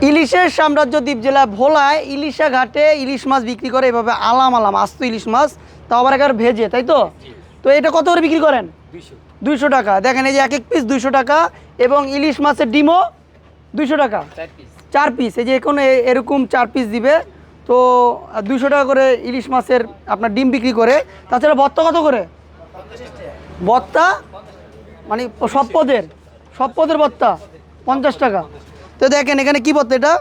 ইলিশের সাম্রাজ্য দ্বীপ জেলা ভোলায় ইলিশা ঘাটে ইলিশ মাছ বিক্রি করে এভাবে আলাম আলাম আস্ত ইলিশ মাছ তাও আবার একবার ভেজে তাই তো? তো এটা কত করে বিক্রি করেন? দুইশো। টাকা। দেখেন এই যে এক এক পিস দুইশো টাকা এবং ইলিশ মাছের ডিমও দুইশো টাকা। চার পিস এই যে এখন এ- এরকম চার পিস দিবে। তো দুইশো টাকা করে ইলিশ মাছের আপনার ডিম বিক্রি করে। তাছাড়া ভত্তা কত করে? বত্তা মানে সব পদের? সব পদের বত্তা পঞ্চাশ টাকা। তো দেখেন এখানে কি ভত্তা এটা?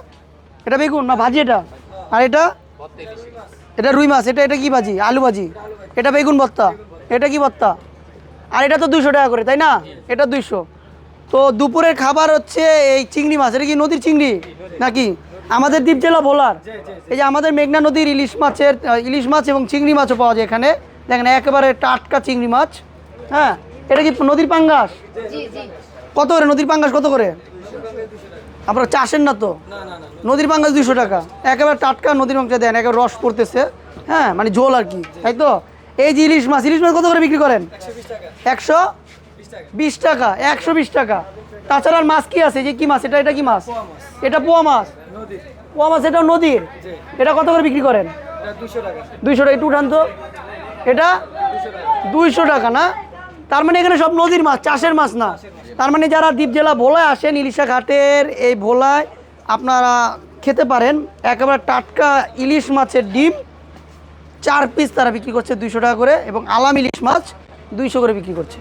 এটা বেগুন না ভাজি এটা? আর এটা? এটা রুই মাছ এটা এটা কি ভাজি? আলু ভাজি। এটা বেগুন ভত্তা এটা কি ভত্তা আর এটা তো দুইশো টাকা করে তাই না? এটা দুইশো। তো দুপুরের খাবার হচ্ছে এই চিংড়ি মাছ। এটা কি নদীর চিংড়ি নাকি? আমাদের দ্বীপ জেলা ভোলার। এই যে আমাদের মেঘনা নদীর ইলিশ মাছের ইলিশ মাছ এবং চিংড়ি মাছও পাওয়া যায় এখানে। দেখেন একেবারে টাটকা চিংড়ি মাছ। হ্যাঁ? এটা কি নদীর পাঙ্গাস? কত করে? নদীর পাঙ্গাস কত করে? আপনারা চাষের না তো? নদীর পাঙ্গাস দুইশো টাকা। একেবারে টাটকা নদীর মাংস দেন একেবারে রস পড়তেছে। হ্যাঁ মানে ঝোল আর কি তাই তো? এই যে ইলিশ মাছ ইলিশ মাছ কত করে বিক্রি করেন? একশো বিশ টাকা। একশো বিশ টাকা। তাছাড়া আর মাছ কি আছে? যে কি মাছ? এটা এটা কি মাছ? এটা পোয়া মাছ? পোয়া মাছ এটা নদীর? এটা কত করে বিক্রি করেন? দুইশো টাকা। একটু উঠান তো। এটা দুইশো টাকা না? তার মানে এখানে সব নদীর মাছ, চাষের মাছ না। তার মানে যারা দ্বীপ জেলা ভোলায় আসেন, ইলিশা ঘাটের এই ভোলায় আপনারা খেতে পারেন। একেবারে টাটকা ইলিশ মাছের ডিম, চার পিস তারা বিক্রি করছে দুইশো টাকা করে এবং আলাম ইলিশ মাছ দুইশো করে বিক্রি করছে।